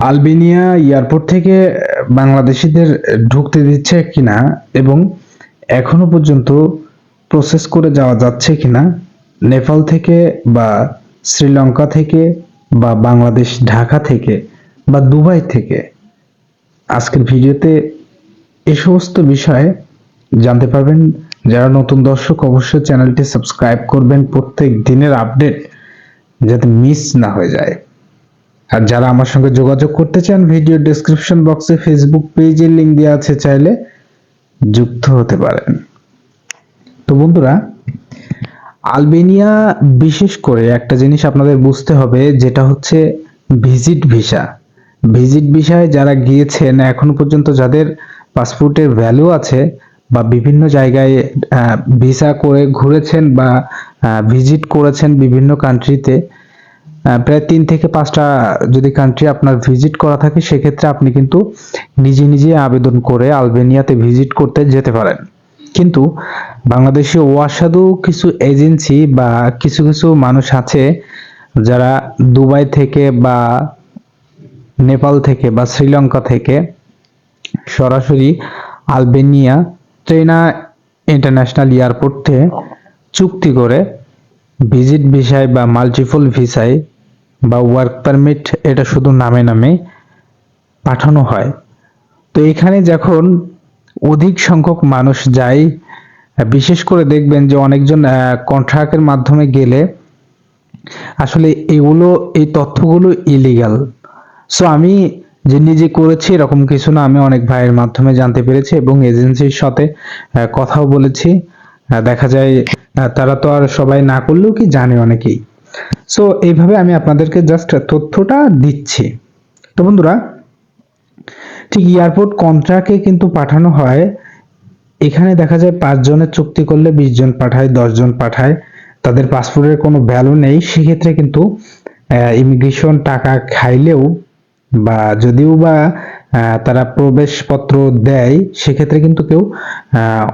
Albania airport থেকে বাংলাদেশিদের ঢুকতে দিচ্ছে কিনা এবং এখনও পর্যন্ত প্রসেস করে যাওয়া যাচ্ছে কিনা, নেপাল থেকে বা শ্রীলঙ্কা থেকে বা বাংলাদেশ, ঢাকা থেকে বা দুবাই থেকে। আজকের ভিডিওতে এ সমস্ত বিষয়ে জানতে পারবেন। যারা নতুন দর্শক, অবশ্যই চ্যানেলটি সাবস্ক্রাইব করবেন প্রত্যেক দিনের আপডেট, যাতে মিস না হয়ে যায়। আর যারা আমার সঙ্গে যোগাযোগ করতে চান, ভিডিও ডেসক্রিপশন বক্সে ফেসবুক পেজের লিংক দেওয়া আছে, চাইলে যুক্ত হতে পারেন। তো বন্ধুরা, আলবেনিয়া বিশেষ করে একটা জিনিস আপনাদের বুঝতে হবে, যেটা হচ্ছে ভিজিট ভিসা ভিজিট ভিসায় যারা গিয়েছেন, এখনও পর্যন্ত যাদের পাসপোর্টের ভ্যালু আছে বা বিভিন্ন জায়গায় ভিসা করে ঘুরেছেন বা ভিজিট করেছেন বিভিন্ন কান্ট্রিতে প্রায় তিন থেকে পাঁচটা যদি কান্ট্রি আপনার ভিজিট করা থাকে, সেক্ষেত্রে আপনি কিন্তু নিজে নিজে আবেদন করে আলবেনিয়াতে ভিজিট করতে যেতে পারেন। কিন্তু বাংলাদেশে অসাধু কিছু এজেন্সি বা কিছু কিছু মানুষ আছে যারা দুবাই থেকে বা নেপাল থেকে বা শ্রীলঙ্কা থেকে সরাসরি আলবেনিয়া ট্রেনা ইন্টারন্যাশনাল এয়ারপোর্টে চুক্তি করে ভিজিট ভিসায় বা মাল্টিপল ভিসায় বা ওয়ার্ক পারমিট এটা শুধু নামে নামে পাঠানো হয়। তো এখানে যখন অধিক সংখ্যক মানুষ যায়, বিশেষ করে দেখবেন যে অনেকজন কন্ট্রাক্টের মাধ্যমে গেলে আসলে এগুলো, এই তথ্যগুলো ইলিগাল সো আমি যে নিজে করেছি এরকম কিছু না, আমি অনেক ভাইয়ের মাধ্যমে জানতে পেরেছি এবং এজেন্সির সাথে কথাও বলেছি। দেখা যায় তারা তো আর সবাই না করলেও কি জানে অনেকেই। সো এইভাবে আমি আপনাদেরকে জাস্ট তথ্যটা দিচ্ছি। তো বন্ধুরা, ঠিক এয়ারপোর্ট কন্ট্রাক্টে কিন্তু পাঠানো হয়। এখানে দেখা যায় পাঁচ জনের চুক্তি করলে বিশ জন পাঠায় জন পাঠায়। তাদের পাসপোর্টের কোনো ভ্যালু নেই। সেক্ষেত্রে কিন্তু ইমিগ্রেশন টাকা খাইলেও বা যদিও বা তারা প্রবেশপত্র দেয়, সেক্ষেত্রে কিন্তু কেউ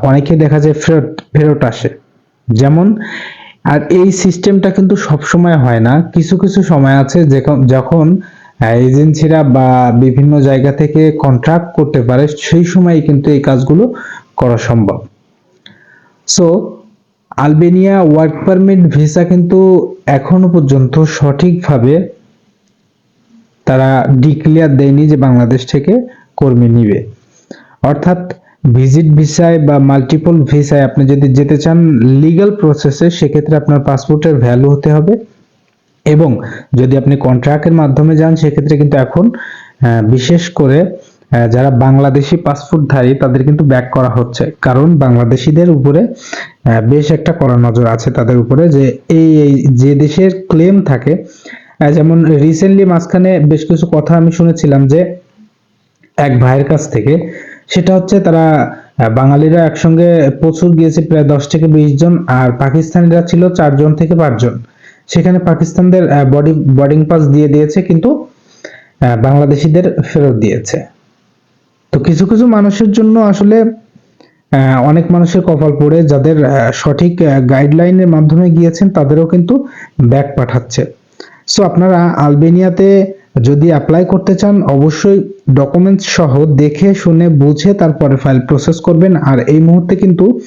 অনেকে দেখা যায় ফেরত ফেরত আসে। যেমন আর এই সিস্টেমটা কিন্তু সব সময় হয় না। কিছু কিছু সময় আছে যখন এজেন্সিরা বা বিভিন্ন জায়গা থেকে কন্ট্রাক্ট করতে পারে, সেই সময় কিন্তু এই কাজগুলো করা সম্ভব। So Albania work permit visa কিন্তু এখনও পর্যন্ত সঠিকভাবে তারা ডিক্লেয়ার দেয়নি যে বাংলাদেশ থেকে কর্মী নিবে। অর্থাৎ ভিজিট ভিসায় বা মাল্টিপল ভিসায় আপনি যদি যেতে চান লিগ্যাল প্রসেসে সেক্ষেত্রে আপনার পাসপোর্টের ভ্যালু হতে হবে। এবং যদি আপনি কন্ট্রাক্টের মাধ্যমে যান, সেক্ষেত্রে কিন্তু এখন বিশেষ করে যারা বাংলাদেশি পাসপোর্টধারী তাদের কিন্তু ব্যাক করা হচ্ছে। কারণ বাংলাদেশিদের উপরে বেশ একটা কড়া নজর আছে তাদের উপরে যে এই যে দেশের ক্লেম থাকে যেমন রিসেন্টলি মাঝখানে বেশ কিছু কথা আমি শুনেছিলাম যে এক ভাইয়ের কাছ থেকে সেটা হচ্ছে তারা বাঙালিরা একসঙ্গে প্রচুর গিয়েছে, প্রায় দশ থেকে বিশ জন, আর পাকিস্তানিরা ছিল চারজন থেকে পাঁচজন। সেখানে পাকিস্তানদের বডি বোর্ডিং পাস দিয়ে দিয়েছে, কিন্তু বাংলাদেশিদের ফেরত দিয়েছে। তো কিছু কিছু মানুষের জন্য আসলে অনেক মানুষের কপাল পড়ে, যাদের সঠিক গাইডলাইনের মাধ্যমে গিয়েছেন, তাদেরও কিন্তু ব্যাক পাঠাচ্ছে। সো আপনারা আলবেনিয়াতে যদি অ্যাপ্লাই করতে চান, অবশ্যই ডকুমেন্টস সহ দেখে, শুনে, বুঝে তারপরে ফাইল প্রসেস করবেন আর এই মুহূর্তে কিন্তু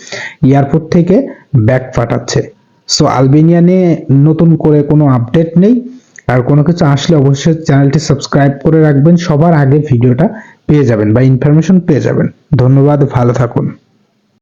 এয়ারপোর্ট থেকে ব্যাক পাঠাচ্ছে। সো আলবেনিয়া নিয়ে নতুন করে কোনো আপডেট নেই। আর কোনো কিছু আসলে অবশ্যই চ্যানেলটি সাবস্ক্রাইব করে রাখবেন। সবার আগে ভিডিওটা পেয়ে যাবেন বা ইনফরমেশন পেয়ে যাবেন। ধন্যবাদ, ভালো থাকুন।